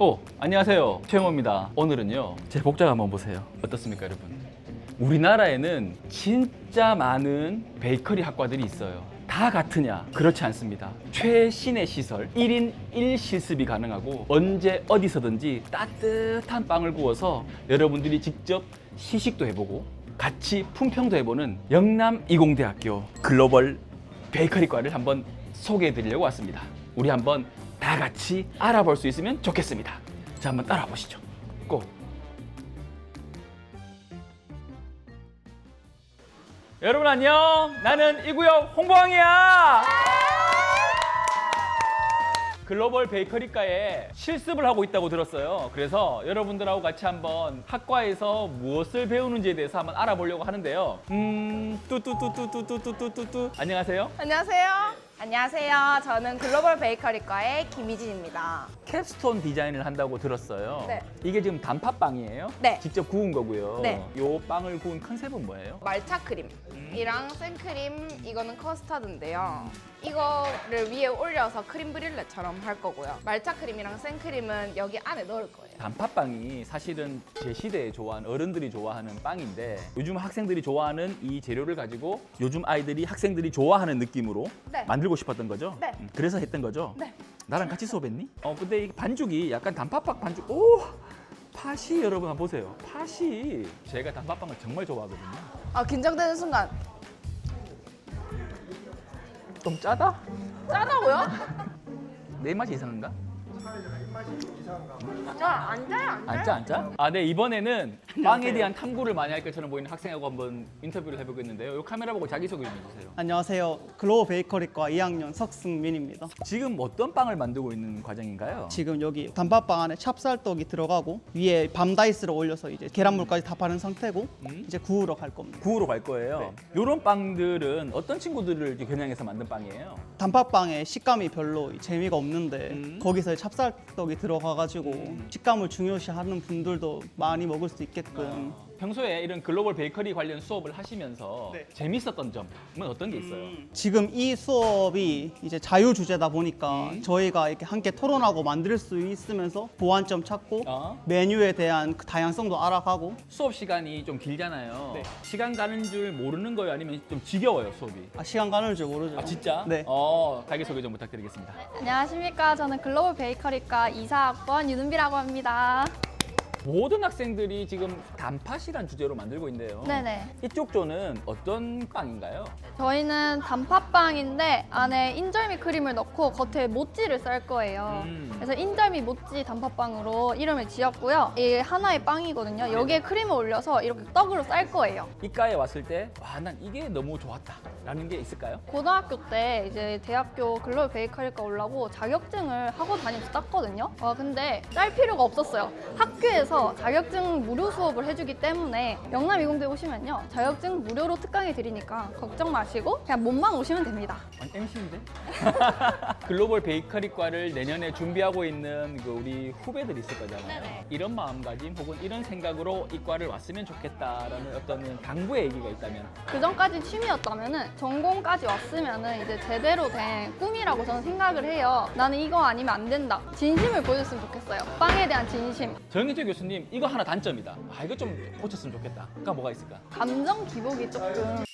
오, 안녕하세요. 최영호입니다. 오늘은요, 제 복장 한번 보세요. 어떻습니까, 여러분? 우리나라에는 진짜 많은 베이커리 학과들이 있어요. 다 같으냐? 그렇지 않습니다. 최신의 시설, 1인 1실습이 가능하고 언제 어디서든지 따뜻한 빵을 구워서 여러분들이 직접 시식도 해보고 같이 품평도 해보는 영남 이공대학교 글로벌 베이커리과를 한번 소개해 드리려고 왔습니다. 우리 한번 다 같이 알아볼 수 있으면 좋겠습니다. 자, 한번 따라 보시죠. 고! 여러분 안녕. 나는 이구역 홍보왕이야. 글로벌 베이커리과에 실습을 하고 있다고 들었어요. 그래서 여러분들하고 같이 한번 학과에서 무엇을 배우는지에 대해서 한번 알아보려고 하는데요. 음, 뚜뚜뚜뚜뚜뚜뚜뚜뚜. 안녕하세요. 안녕하세요. 안녕하세요. 저는 글로벌 베이커리과의 김희진입니다. 캡스톤 디자인을 한다고 들었어요. 네. 이게 지금 단팥빵이에요? 네. 직접 구운 거고요. 네. 요 빵을 구운 컨셉은 뭐예요? 말차 크림이랑 생크림 이거는 커스터드인데요. 이거를 위에 올려서 크림 브릴레처럼 할 거고요. 말차 크림이랑 생크림은 여기 안에 넣을 거예요. 단팥빵이 사실은 제 시대에 좋아하는 어른들이 좋아하는 빵인데 요즘 학생들이 좋아하는 이 재료를 가지고 요즘 아이들이 학생들이 좋아하는 느낌으로 네. 만들고 싶었던 거죠? 네. 음, 그래서 했던 거죠? 네. 나랑 같이 수업했니? 어 근데 이 반죽이 약간 단팥빵 반죽 오 팥이 여러분 한번 보세요 팥이 제가 단팥빵을 정말 좋아하거든요 아 긴장되는 순간 좀 짜다? 짜다고요? 내 입맛이 이상한가? 안 짜, 안 짜? 아, 네, 이번에는 빵에 대한 탐구를 많이 할 것처럼 보이는 학생하고 한번 인터뷰를 해보겠는데요. 이 카메라 보고 자기 소개 좀 해주세요. 안녕하세요. 글로우 베이커리과 2학년 석승민입니다. 지금 어떤 빵을 만들고 있는 과정인가요? 지금 여기 단팥빵 안에 찹쌀떡이 들어가고 위에 밤다이스를 올려서 이제 계란물까지 다 바른 상태고 음? 이제 구우러 갈 겁니다. 구우러 갈 거예요. 이런 빵들은 어떤 친구들을 겨냥해서 만든 빵이에요? 단팥빵의 식감이 별로 재미가 없는데 음. 거기서 찹쌀 떡이 들어가가지고 음. 식감을 중요시하는 분들도 많이 먹을 수 있게끔 평소에 이런 글로벌 베이커리 관련 수업을 하시면서 네. 재밌었던 점은 어떤 게 있어요? 지금 이 수업이 이제 자유 주제다 보니까 음. 저희가 이렇게 함께 토론하고 만들 수 있으면서 보완점 찾고 어? 메뉴에 대한 그 다양성도 알아가고 수업 시간이 좀 길잖아요. 네. 시간 가는 줄 모르는 거예요? 아니면 좀 지겨워요, 수업이? 아, 시간 가는 줄 모르죠. 아, 진짜? 네. 어, 자기소개 좀 부탁드리겠습니다. 안녕하십니까. 저는 글로벌 베이커리과 이사학번 유는비라고 합니다. 모든 학생들이 지금 단팥이란 주제로 만들고 있는데요. 네네. 이쪽 조는 어떤 빵인가요? 저희는 단팥빵인데 안에 인절미 크림을 넣고 겉에 모찌를 쌀 거예요. 음. 그래서 인절미 모찌 단팥빵으로 이름을 지었고요. 이게 하나의 빵이거든요. 여기에 크림을 올려서 이렇게 떡으로 쌀 거예요. 이과에 왔을 때, 와, 난 이게 너무 좋았다. 라는 게 있을까요? 고등학교 때 이제 대학교 글로벌 베이커리과 오려고 자격증을 하고 다니면서 땄거든요. 아 근데 짤 필요가 없었어요. 학교에서 자격증 무료 수업을 해주기 때문에 영남 이공대 오시면요 자격증 무료로 특강해 드리니까 걱정 마시고 그냥 몸만 오시면 됩니다. 아니, MC인데? 글로벌 베이커리과를 내년에 준비하고 있는 그 우리 후배들 있을 거잖아요. 네네. 이런 마음가짐 혹은 이런 생각으로 이 과를 왔으면 좋겠다라는 어떤 당부의 얘기가 있다면 그 전까지 취미였다면은 전공까지 왔으면은 이제 제대로 된 꿈이라고 저는 생각을 해요. 나는 이거 아니면 안 된다. 진심을 보여줬으면 좋겠어요. 빵에 대한 진심. 정인재 교수님 이거 하나 단점이다. 아 이거 좀 고쳤으면 좋겠다. 그니까 뭐가 있을까? 감정 기복이 조금.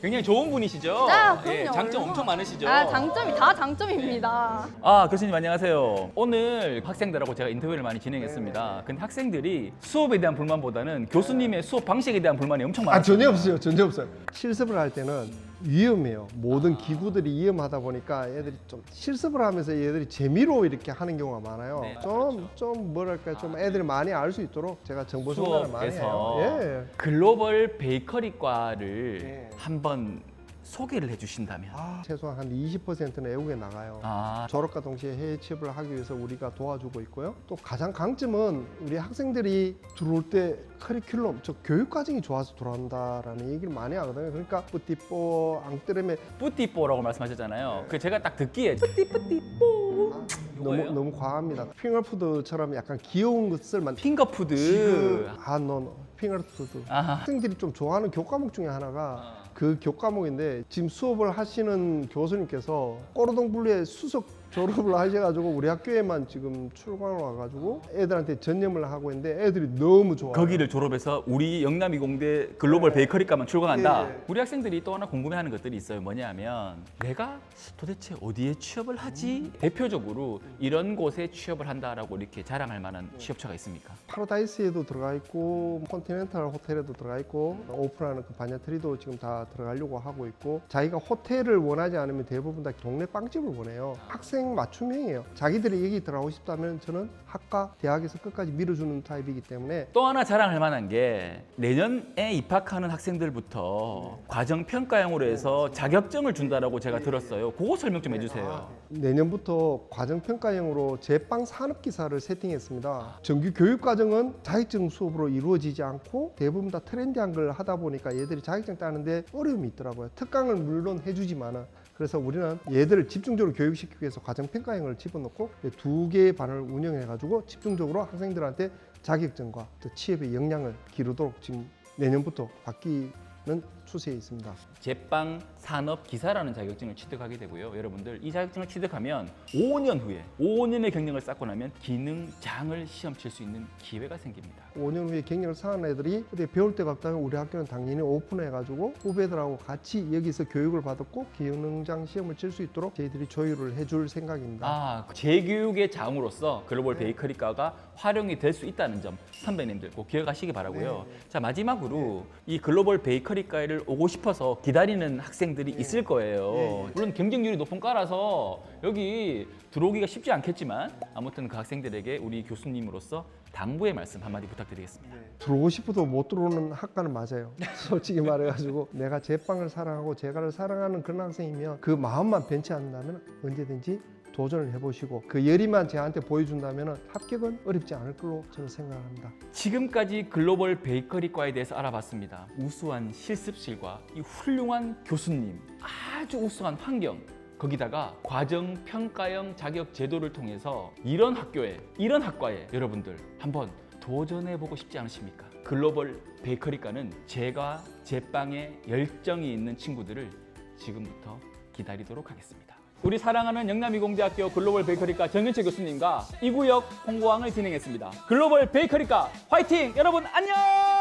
굉장히 좋은 분이시죠? 아, 예, 그럼요. 장점 얼마나. 엄청 많으시죠? 아 장점이 다 장점입니다. 아, 교수님 안녕하세요. 오늘 학생들하고 제가 인터뷰를 많이 진행했습니다. 근데 학생들이 수업에 대한 불만보다는 교수님의 수업 방식에 대한 불만이 엄청 아 많아요. 전혀 없어요 전혀 없어요 실습을 할 때는 위험해요. 모든 기구들이 위험하다 보니까 애들이 좀 실습을 하면서 얘들이 재미로 이렇게 하는 경우가 많아요. 네, 좀좀 뭐랄까 좀 애들이 많이 알 수 있도록 제가 정보 전달을 많이 해요. 예. 글로벌 베이커리과를 네. 한번 소개를 해주신다면. 아, 최소한 한 20%는 외국에 나가요 아, 졸업과 동시에 해외 취업을 하기 위해서 우리가 도와주고 있고요. 또 가장 강점은 우리 학생들이 들어올 때 커리큘럼, 저 교육 과정이 좋아서 들어온다라는 얘기를 많이 하거든요. 그러니까 뿌띠뽀, 앙뜨레메 뿌띠뽀라고 말씀하셨잖아요. 그 제가 딱 듣기에 뿌띠뿌띠뽀 너무 이거예요? 너무 과합니다. 핑거푸드처럼 약간 귀여운 것을 만 핑거푸드. 지금 아넌 핑거푸드. 아하. 학생들이 좀 좋아하는 교과목 중에 하나가 아. 그 교과목인데 지금 수업을 하시는 교수님께서 꼬르동 분리의 수석 졸업을 하셔가지고 우리 학교에만 지금 출강을 와가지고 애들한테 전념을 하고 있는데 애들이 너무 좋아요. 거기를 졸업해서 우리 영남이공대 글로벌 베이커리과만 출강한다. 예. 우리 학생들이 또 하나 궁금해하는 것들이 있어요. 뭐냐면 내가 도대체 어디에 취업을 하지? 대표적으로 이런 곳에 취업을 한다라고 이렇게 자랑할 만한 취업처가 있습니까? 파라다이스에도 들어가 있고 컨티넨탈 호텔에도 들어가 있고 오픈하는 그 바냐트리도 지금 다 들어가려고 하고 있고 자기가 호텔을 원하지 않으면 대부분 다 동네 빵집을 원해요 학생 맞춤형이에요 자기들이 여기 들어가고 싶다면 저는 학과 대학에서 끝까지 밀어주는 타입이기 때문에 또 하나 자랑할 만한 게 내년에 입학하는 학생들부터 과정 평가형으로 해서 자격증을 준다라고 제가 들었어요. 그거 설명 좀 해주세요. 내년부터 과정평가형으로 제빵 산업기사를 세팅했습니다. 정규 교육과정은 자격증 수업으로 이루어지지 않고 대부분 다 트렌디한 걸 하다 보니까 얘들이 자격증 따는데 어려움이 있더라고요. 특강을 물론 해주지만은 그래서 우리는 얘들을 집중적으로 교육시키기 위해서 과정 평가형을 집어넣고 두 개의 반을 운영해가지고 집중적으로 학생들한테 자격증과 또 취업의 역량을 기르도록 지금 내년부터 바뀌는 추세에 있습니다. 제빵 산업 기사라는 자격증을 취득하게 되고요. 여러분들 이 자격증을 취득하면 5년 후에 5년의 경력을 쌓고 나면 기능장을 시험 칠 수 있는 기회가 생깁니다. 5년 후에 경력을 쌓은 애들이 어디 배울 데가 없다면 우리 학교는 당연히 오픈해가지고 후배들하고 같이 여기서 교육을 받았고 기능장 시험을 칠 수 있도록 저희들이 조율을 해줄 생각입니다. 아, 재교육의 장으로서 글로벌 베이커리과가 활용이 될 수 있다는 점 선배님들 꼭 기억하시기 바라고요. 자 마지막으로 이 글로벌 베이커리과를 오고 싶어서 기다리는 학생들이 있을 거예요. 물론 경쟁률이 높은 과라서 여기 들어오기가 쉽지 않겠지만 아무튼 그 학생들에게 우리 교수님으로서 당부의 말씀 한마디 부탁드리겠습니다. 들어오고 싶어도 못 들어오는 학과는 맞아요. 솔직히 말해가지고 내가 제빵을 사랑하고 제가를 사랑하는 그런 학생이면 그 마음만 변치 않는다면 언제든지 도전을 해보시고 그 열의만 저한테 보여준다면 합격은 어렵지 않을 걸로 저는 생각합니다. 지금까지 글로벌 베이커리과에 대해서 알아봤습니다. 우수한 실습실과 이 훌륭한 교수님, 아주 우수한 환경, 거기다가 과정 평가형 자격 제도를 통해서 이런 학교에, 이런 학과에 여러분들 한번 도전해 보고 싶지 않으십니까? 글로벌 베이커리과는 제가 제빵에 열정이 있는 친구들을 지금부터 기다리도록 하겠습니다. 우리 사랑하는 영남이공대학교 글로벌 베이커리과 정윤채 교수님과 이 구역 홍보왕을 진행했습니다. 글로벌 베이커리과 화이팅! 여러분 안녕!